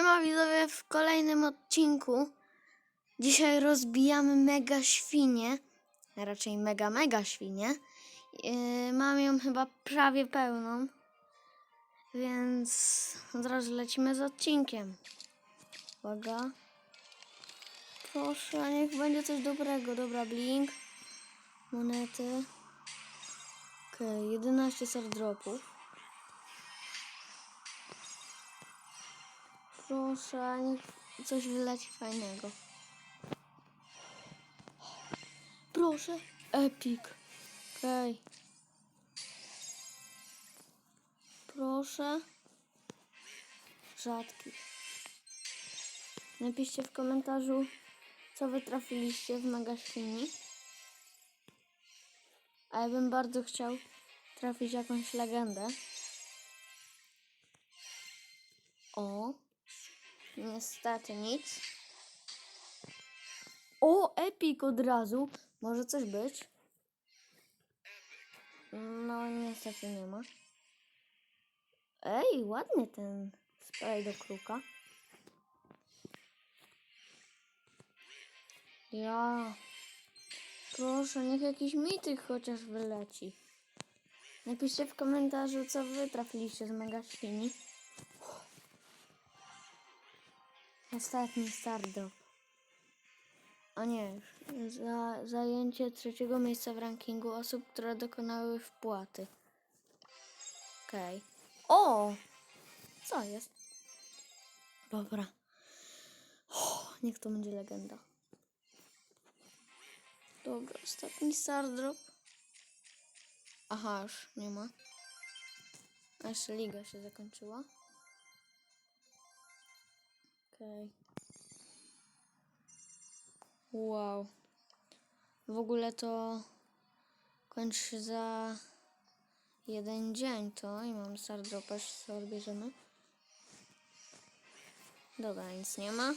Siema widzowie w kolejnym odcinku. Dzisiaj rozbijamy mega świnię. Raczej mega, mega świnię. Yy, mam ją chyba prawie pełną. Więc od razu lecimy z odcinkiem. Uwaga. Proszę, niech będzie coś dobrego. Dobra, blink. Monety. Okej, 11 ser Proszę, niech coś wyleci fajnego. Proszę. Epic. Okej. Proszę. Rzadki. Napiszcie w komentarzu, co wy trafiliście w Świni. A ja bym bardzo chciał trafić jakąś legendę. O. Niestety nic. O, epik od razu. Może coś być? No, niestety nie ma. Ej, ładny ten spray do kruka. Ja. Proszę, niech jakiś mityk chociaż wyleci. Napiszcie w komentarzu, co wy trafiliście z Mega Świni. Ostatni stardrop. A nie, za zajęcie trzeciego miejsca w rankingu osób, które dokonały wpłaty. Okej. O! Co jest? Dobra. O, niech to będzie legenda. Dobra, ostatni stardrop. Aha, już nie ma. A jeszcze liga się zakończyła. Okej. Wow. W ogóle to kończy się za jeden dzień to i mam start dropa, co odbierzemy. Dobra, nic nie ma.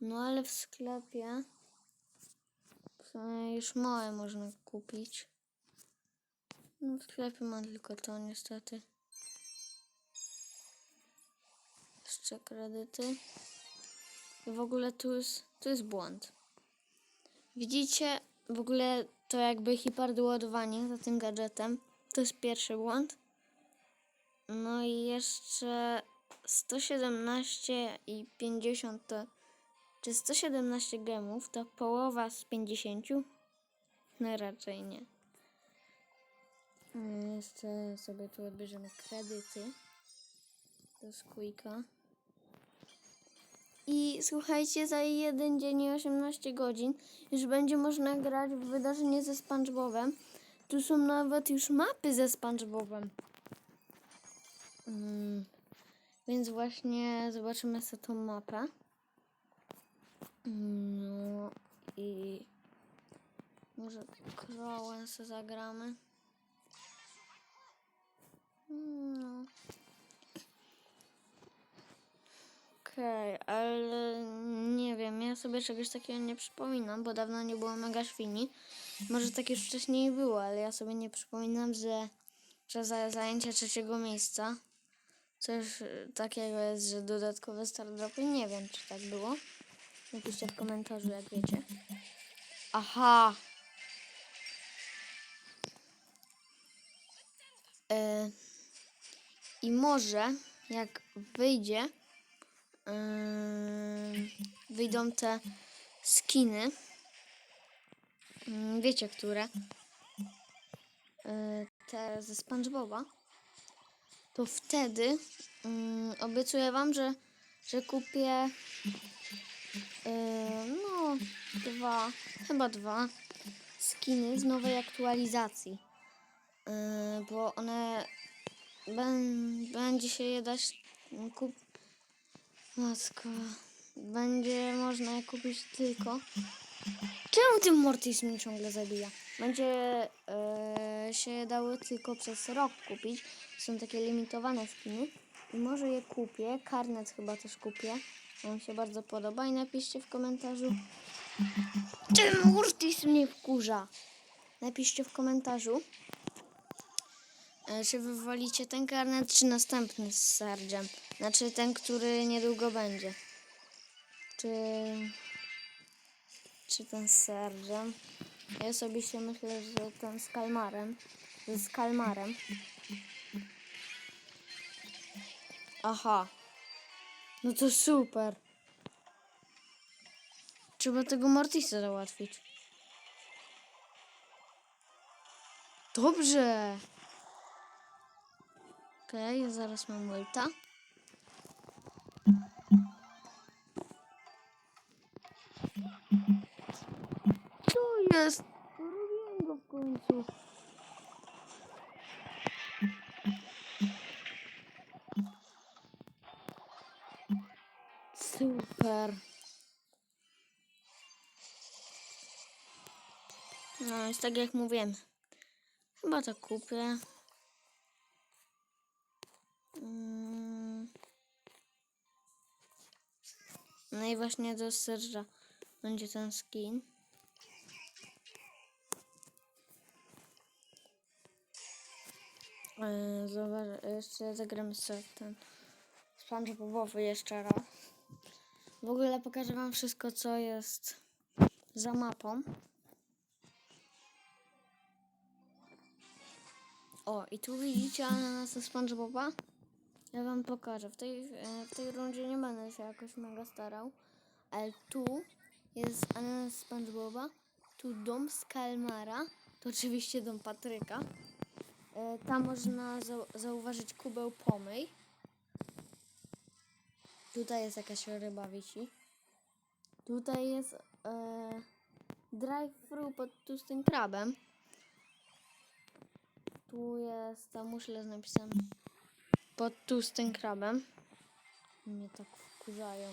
No ale w sklepie już małe można kupić. No w sklepie mam tylko to niestety. Jeszcze kredyty. I w ogóle tu jest, tu jest błąd. Widzicie, w ogóle to jakby hiperdoładowanie za tym gadżetem. To jest pierwszy błąd. No i jeszcze 117 i 50 to... Czy 117 gemów to połowa z 50? No raczej nie. Mm, Jeszcze sobie tu odbierzemy kredyty do Squeaka. I słuchajcie, za jeden dzień i 18 godzin już będzie można grać w wydarzenie ze SpongeBobem. Tu są nawet już mapy ze SpongeBobem. Mm, więc właśnie zobaczymy sobie tą mapę. No i może sobie zagramy. No. Okej, ale nie wiem, ja sobie czegoś takiego nie przypominam, bo dawno nie było mega świni. Może tak już wcześniej było, ale ja sobie nie przypominam, że, za zajęcie trzeciego miejsca coś takiego jest, że dodatkowe stardropy. Nie wiem, czy tak było. Napiszcie w komentarzu, jak wiecie. Aha! E, I może, jak wyjdzie, Ym, wyjdą te skiny. Ym, Wiecie, które? Y, Te ze SpongeBoba. To wtedy ym, obiecuję wam, że, że kupię y, no dwa, chyba dwa skiny z nowej aktualizacji. Bo one bę- będzie się je dać kupić Matko, będzie można je kupić tylko. Czemu ten Mortis mnie ciągle zabija? Będzie e, się dały tylko przez rok kupić. Są takie limitowane skiny. I może je kupię. Karnet chyba też kupię. On się bardzo podoba. I napiszcie w komentarzu. Ten Mortis mnie wkurza. Napiszcie w komentarzu. E, czy wywalicie ten karnet, czy następny z Sergiem. Znaczy ten, który niedługo będzie. Czy... Czy ten z Sergiem. Ja sobie się myślę, że ten z Kalmarem. Z Kalmarem. Aha. No to super. Trzeba tego Mortisa załatwić. Dobrze. Okej, ja zaraz mam ulta. Co jest? Porobiłem go w końcu. Super. No, jest tak jak mówiłem. Chyba to kupię. No i właśnie do serca będzie ten skin. E, Zobacz, jeszcze zagramy sobie ten SpongeBobowy jeszcze raz. W ogóle pokażę wam wszystko, co jest za mapą. O, i tu widzicie ananasa SpongeBoba? Ja wam pokażę. W tej, e, w tej rundzie nie będę się jakoś mega starał, ale tu jest ananas SpongeBoba, tu dom z Kalmara, to oczywiście dom Patryka. E, Tam można zau- zauważyć kubeł pomyj. Tutaj jest jakaś ryba wisi. Tutaj jest e, drive-thru pod tłustym krabem. Tu jest ta muszla z napisem pod tłustym krabem. Mnie tak wkurzają.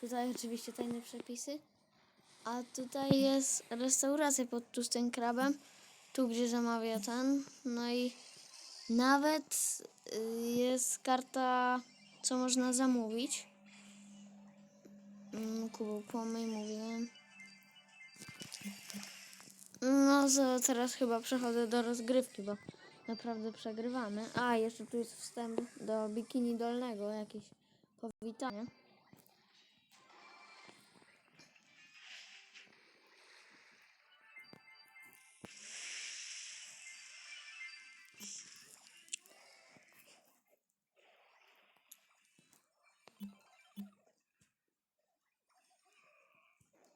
Tutaj oczywiście tajne przepisy. A tutaj jest restauracja pod tłustym krabem. Tu gdzie zamawia ten. No i nawet y, jest karta, co można zamówić. Mm, Kubu pomyj, mówiłem. No, teraz chyba przechodzę do rozgrywki, bo naprawdę przegrywamy. A, jeszcze tu jest wstęp do bikini dolnego, jakieś powitanie.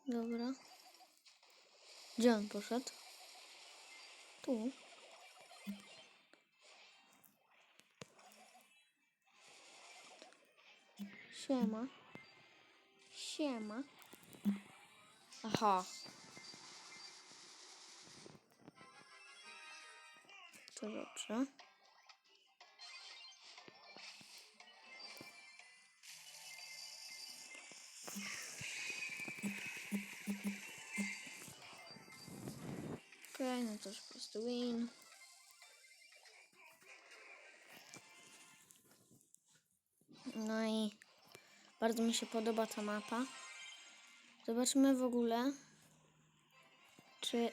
Dobra. Gdzie on poszedł? Tu. Siema. Siema. Aha. To dobrze. Okej, no to już po prostu win. No i bardzo mi się podoba ta mapa. Zobaczmy w ogóle, czy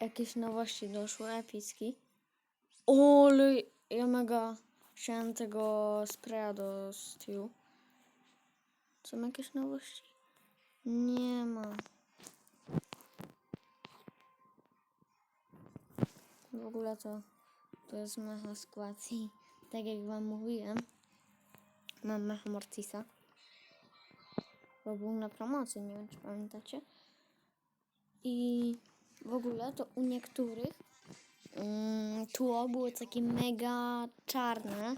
jakieś nowości doszły, epicki. Ole, ja mega chciałem tego spraya do Stew. Są jakieś nowości? Nie ma. W ogóle to, to jest mecha skład i tak jak wam mówiłem, mam Mortisa, bo był na promocji, nie wiem czy pamiętacie. I w ogóle to u niektórych mm, tło było takie mega czarne,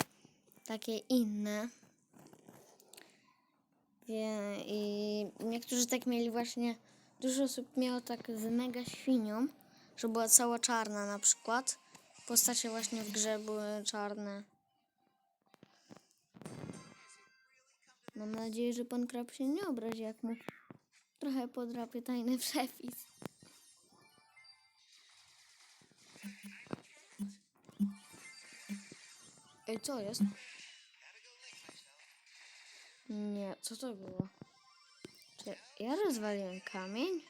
takie inne. I niektórzy tak mieli właśnie, dużo osób miało tak z mega świnią, że była cała czarna na przykład. Postacie właśnie w grze były czarne. Mam nadzieję, że pan Krab się nie obrazi, jak mu trochę podrapię tajny przepis. Ej, co jest? Nie, co to było? Czy ja rozwaliłem kamień?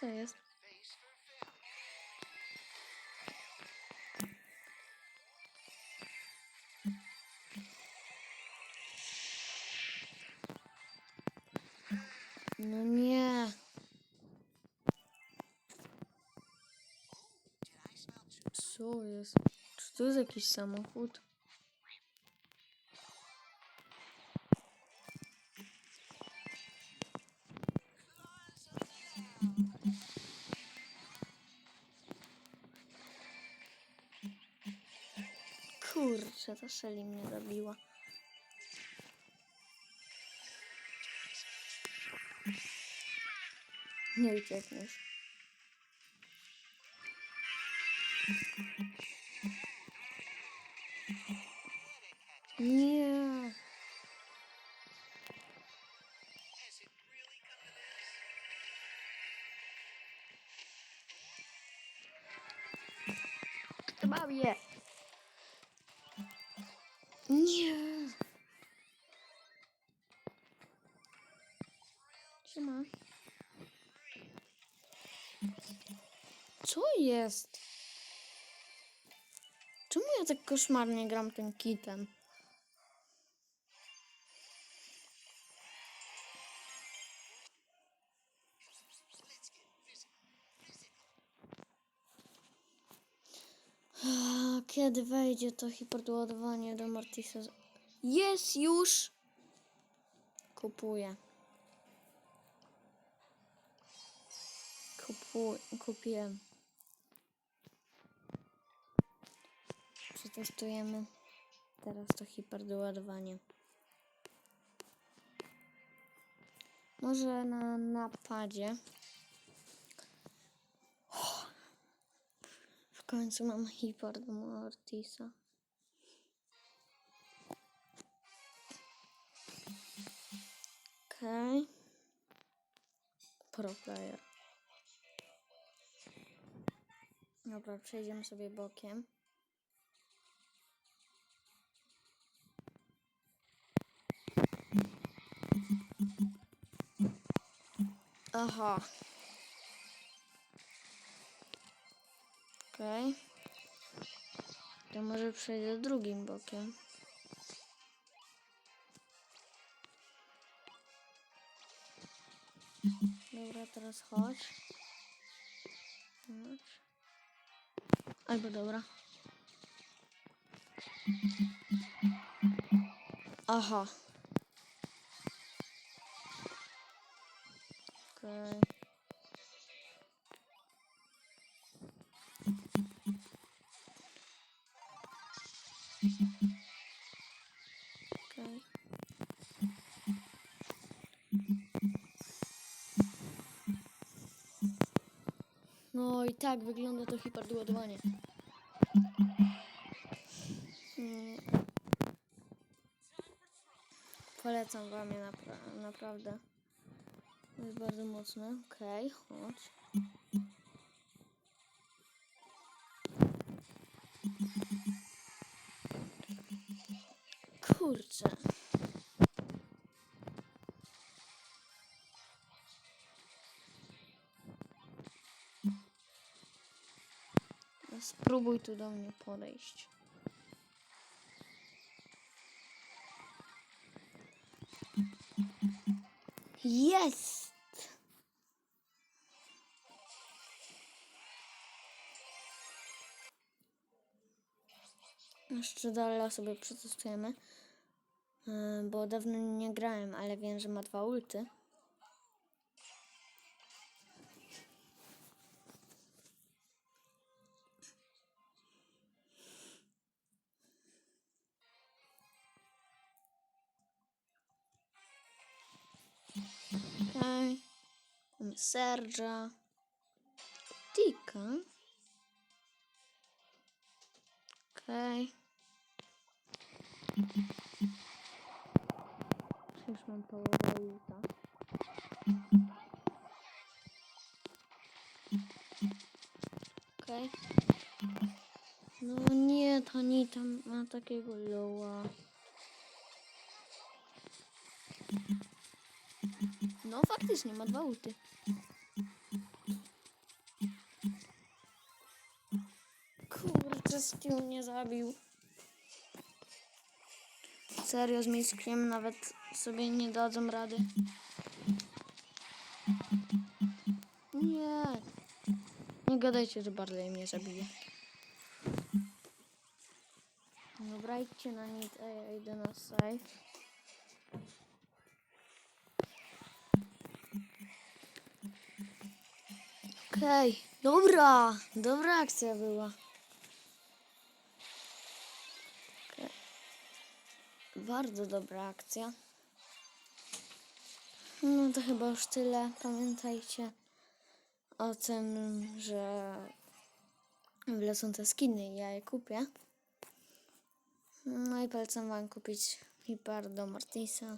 Co jest? Czy to jest jakiś samochód? Kurczę, ta Shelly mnie zabiła. Nie uciekniesz. Nie. Bawię. Nie. Siema. Co jest? Czemu ja tak koszmarnie gram tym kitem? Kiedy wejdzie to hiperdoładowanie do Mortisa? Jest już! Kupuję. Kupuję. Kupiłem. Przetestujemy teraz to hiperdoładowanie. Może na napadzie. Końcu mam hiper do Mortisa. Okej. Okay. Pro player. Dobra, przejdziemy sobie bokiem. Aha. Okej. Okay. To może przejdę drugim bokiem. Dobra, teraz chodź. Albo dobra. Aha. Okej. Okej. I tak wygląda to hiperdoładowanie. Mm. Polecam wam je napra naprawdę. Jest bardzo mocne. Okej, chodź. Kurczę. Spróbuj tu do mnie podejść. Jest! Jeszcze dalej sobie przetestujemy. Yy, Bo dawno nie grałem, ale wiem, że ma dwa ulty. Serge'a. Tika. Okej. Już mam połowę. Okej. No nie, ta Nita ma takiego loła. No faktycznie, ma dwa ulty. Kurczę, skill mnie zabił. Serio, z Miskiem nawet sobie nie dadzą rady. Nie. Nie gadajcie, że Barley mnie zabije. No, Dobra, idźcie na nic, a ja idę na site. Okej, dobra, dobra akcja była. Bardzo dobra akcja. No to chyba już tyle. Pamiętajcie o tym, że wlecą te skiny ja je kupię. No i polecam wam kupić Hiper do Martisa.